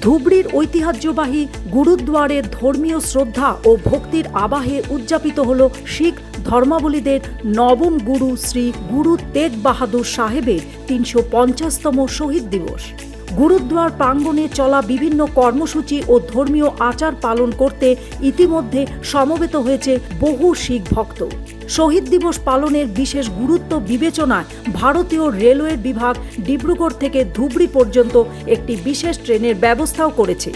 ধুবড়ির ঐতিহ্যবাহী গুরুদ্বারে ধর্মীয় শ্রদ্ধা ও ভক্তির আবাহে উদযাপিত হল শিখ ধর্মাবলীদের নবম গুরু শ্রী গুরু তেগ বাহাদুর সাহেবের তিনশো পঞ্চাশতম শহীদ দিবস। গুরুদ্বার প্রাঙ্গণে চলা বিভিন্ন কর্মসূচি ও ধর্মীয় আচার পালন করতে ইতিমধ্যে সমবেত হয়েছে বহু শিখ ভক্ত। শহীদ দিবস পালনের বিশেষ গুরুত্ব বিবেচনায় ভারতীয় রেলওয়ে বিভাগ ডিব্রুগড় থেকে ধুবড়ি পর্যন্ত একটি বিশেষ ট্রেনের ব্যবস্থাও করেছে।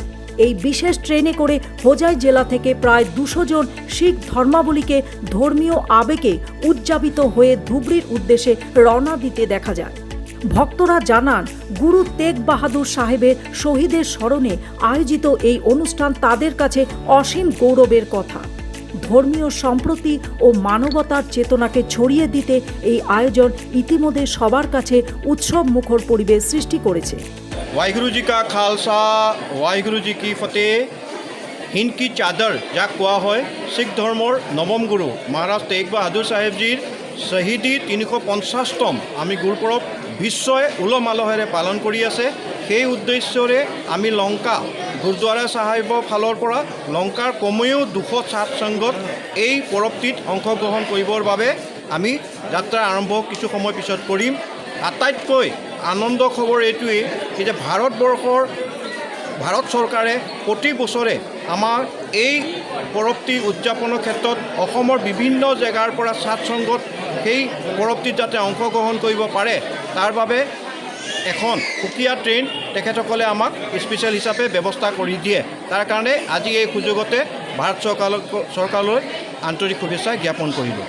এই বিশেষ ট্রেনে করে হোজাই জেলা থেকে প্রায় দুশো জন শিখ ধর্মাবলীকে ধর্মীয় আবেগে উদযাপিত হয়ে ধুবড়ির উদ্দেশ্যে রওনা দিতে দেখা যায়। ভক্তরা জানান, গুরু তেগ বাহাদুর সাহেবের শহীদের স্মরণে আয়োজিত এই অনুষ্ঠান তাদের কাছে অসীম গৌরবের কথা। ধর্মীয় সম্প্রতি ও মানবতার চেতনাকে ছড়িয়ে দিতে এই আয়োজন ইতিমধ্যে সবার কাছে উৎসব মুখর পরিবেশ সৃষ্টি করেছে। ওয়াইগুরুজি কা খালসা ওয়াইগুরুজি কি ফতে হিনকি চাদর যা কোয়া হয় শিখ ধর্মর নবম গুরু। মহারাজ তেগ বাহাদুর সাহেবজির শ্বহীদী তিনিশ পঞ্চাছতম আমি গুৰুপৰৱ বিশ্বই উলহ মালহেৰে পালন কৰি আছে। সেই উদ্দেশ্যৰে আমি লংকা, গুৰুদ্বাৰা চাহেবৰ ফালৰ পৰা লংকাৰ কমেও দুশ ছাত সংঘত এই পৰৱটিত অংশগ্ৰহণ কৰিবৰ বাবে আমি যাত্ৰা আৰম্ভ কিছু সময় পিছত কৰিম। আটাইতকৈ আনন্দ খবৰ এইটোৱেই যে ভাৰতবৰ্ষৰ ভাৰত চৰকাৰে প্ৰতি বছৰে আমাৰ এই পৰৱটি উদযাপনৰ ক্ষেত্ৰত অসমৰ বিভিন্ন জেগাৰ পৰা ছাত সংঘত সেই পৰৱটিত যাতে অংশগ্ৰহণ কৰিব পাৰে, তাৰ বাবে এখন সুকীয়া ট্ৰেইন তেখেতসকলে আমাক স্পেচিয়েল হিচাপে ব্যৱস্থা কৰি দিয়ে। তাৰ কাৰণে আজি এই সুযোগতে ভাৰত চৰকাৰক চৰকাৰলৈ আন্তৰিক শুভেচ্ছা জ্ঞাপন কৰিলোঁ।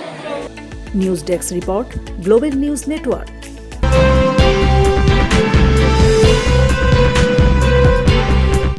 News desk report global news network